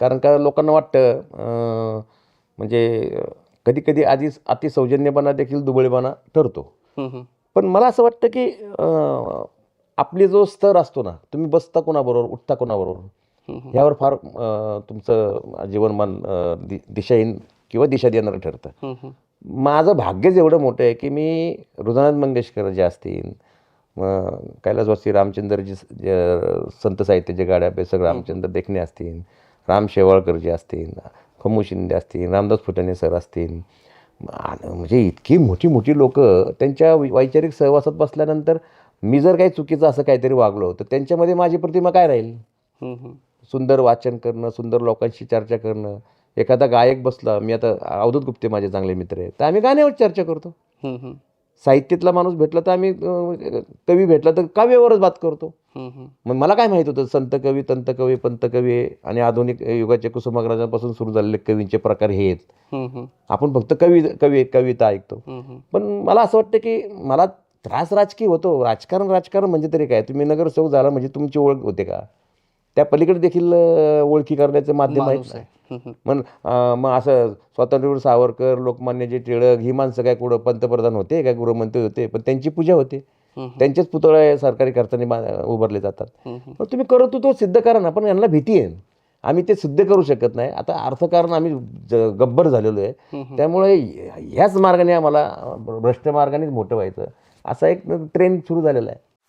कारण का लोकांना वाटतं म्हणजे कधी कधी आधीच अति सौजन्यपणा देखील दुबळेपणा ठरतो. पण मला असं वाटतं की आपली जो स्तर असतो ना तुम्ही बसता कोणाबरोबर उठता कोणाबरोबर. ह्यावर फार तुमचं जीवनमान दिशाहीन किंवा दिशा देणारं ठरतं. माझं भाग्यच एवढं मोठं आहे की मी हृदयनाथ मंगेशकर जे असतील कैलासवासी रामचंद्रजी जे संत साहित्याचे गाड्या अभ्यासक रामचंद्र देखणे असतील राम शेवाळकर जे असतील खमू शिंदे असतील रामदास फुटाणे सर असतील म्हणजे इतकी मोठी मोठी लोक त्यांच्या वैचारिक सहवासात बसल्यानंतर मी जर काही चुकीचं असं काहीतरी वागलो तर त्यांच्यामध्ये माझी प्रतिमा काय राहील. सुंदर वाचन करणं सुंदर लोकांशी चर्चा करणं एखादा गायक बसला मी आता अवधूत गुप्ते माझे चांगले मित्र आहेत तर आम्ही गाण्यावर चर्चा करतो. साहित्यातला माणूस भेटला तर आम्ही कवी भेटला तर काव्यावरच बात करतो. मग मला काय माहीत होतं संत कवी तंत कवी पंत कवी आणि आधुनिक युगाचे कुसुमाग्रजांपासून सुरू झालेले कवींचे प्रकार हे आहेत. आपण फक्त कवी कवी कविता ऐकतो. पण मला असं वाटतं की मला त्रास राजकीय होतो राजकारण राजकारण म्हणजे तरी काय तुम्ही नगरसेवक झाला म्हणजे तुमची ओळख होते का त्या पलीकडे देखील ओळखी करण्याचं माध्यम आहे. मग मग असं स्वातंत्र्यवीर सावरकर लोकमान्यजी टिळक ही माणसं काय कुठं पंतप्रधान होते काय गृहमंत्री होते पण त्यांची पूजा होते. त्यांचेच पुतळे सरकारी खर्चाने उभारले जातात. मग तुम्ही करतो तो सिद्ध करा ना पण यांना भीती आहे. आम्ही ते सिद्ध करू शकत नाही. आता अर्थकारण आम्ही गब्बर झालेलो आहे. त्यामुळे ह्याच मार्गाने आम्हाला भ्रष्ट मार्गानेच मोठं व्हायचं. असा एक ट्रेंड सुरू झालेला आहे.